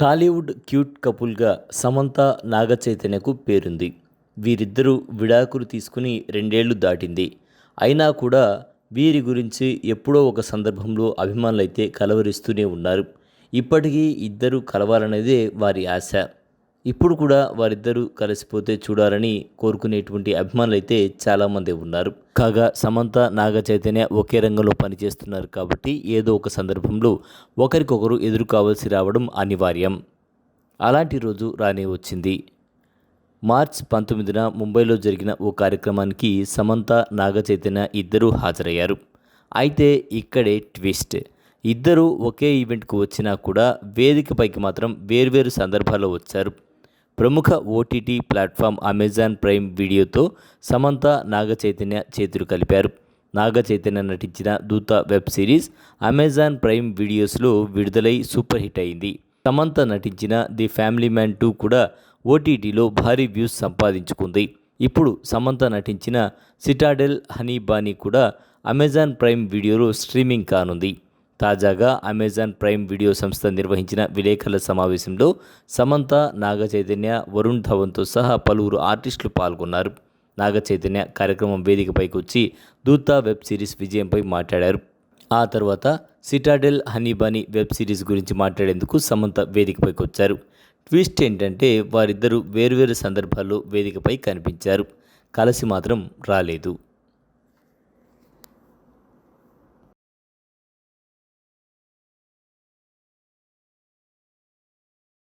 Tollywood cute కపుల్గా సమంత నాగచైతన్యకు పేరుంది. వీరిద్దరూ విడాకులు తీసుకుని రెండేళ్ళు దాటింది. అయినా కూడా వీరి గురించి ఎప్పుడో ఒక సందర్భంలో అభిమానులైతే కలవరిస్తూనే ఉన్నారు. ఇప్పటికీ ఇద్దరు కలవాలనేదే వారి ఆశ. ఇప్పుడు కూడా వారిద్దరూ కలిసిపోతే చూడాలని కోరుకునేటువంటి అభిమానులైతే చాలామంది ఉన్నారు. కాగా సమంత నాగ చైతన్య ఒకే రంగంలో పనిచేస్తున్నారు కాబట్టి ఏదో ఒక సందర్భంలో ఒకరికొకరు ఎదురు కావాల్సి రావడం అనివార్యం. అలాంటి రోజు రానే వచ్చింది. మార్చ్ పంతొమ్మిదిన ముంబైలో జరిగిన ఓ కార్యక్రమానికి సమంత నాగ చైతన్య ఇద్దరూ హాజరయ్యారు. అయితే ఇక్కడే ట్విస్ట్. ఇద్దరూ ఒకే ఈవెంట్కు వచ్చినా కూడా వేదికపైకి మాత్రం వేర్వేరు సందర్భాల్లో వచ్చారు. ప్రముఖ ఓటీటీ ప్లాట్ఫామ్ అమెజాన్ ప్రైమ్ వీడియోతో సమంత నాగ చైతన్య చేతులు కలిపారు. నాగ చైతన్య నటించిన దూత వెబ్ సిరీస్ అమెజాన్ ప్రైమ్ వీడియోస్లో విడుదలై సూపర్ హిట్ అయింది. సమంత నటించిన ది ఫ్యామిలీ మ్యాన్ టూ కూడా ఓటీటీలో భారీ వ్యూస్ సంపాదించుకుంది. ఇప్పుడు సమంత నటించిన సిటాడెల్ హనీ బానీ కూడా అమెజాన్ ప్రైమ్ వీడియోలో స్ట్రీమింగ్ కానుంది. తాజాగా అమెజాన్ ప్రైమ్ వీడియో సంస్థ నిర్వహించిన విలేకరుల సమావేశంలో సమంత నాగ చైతన్య వరుణ్ ధవన్తో సహా పలువురు ఆర్టిస్టులు పాల్గొన్నారు. నాగ చైతన్య కార్యక్రమం వేదికపైకి వచ్చి దూత వెబ్ సిరీస్ విజయంపై మాట్లాడారు. ఆ తర్వాత సిటాడెల్ హనీబానీ వెబ్ సిరీస్ గురించి మాట్లాడేందుకు సమంత వేదికపైకి వచ్చారు. ట్విస్ట్ ఏంటంటే వారిద్దరూ వేర్వేరు సందర్భాల్లో వేదికపై కనిపించారు. కలిసి మాత్రం రాలేదు.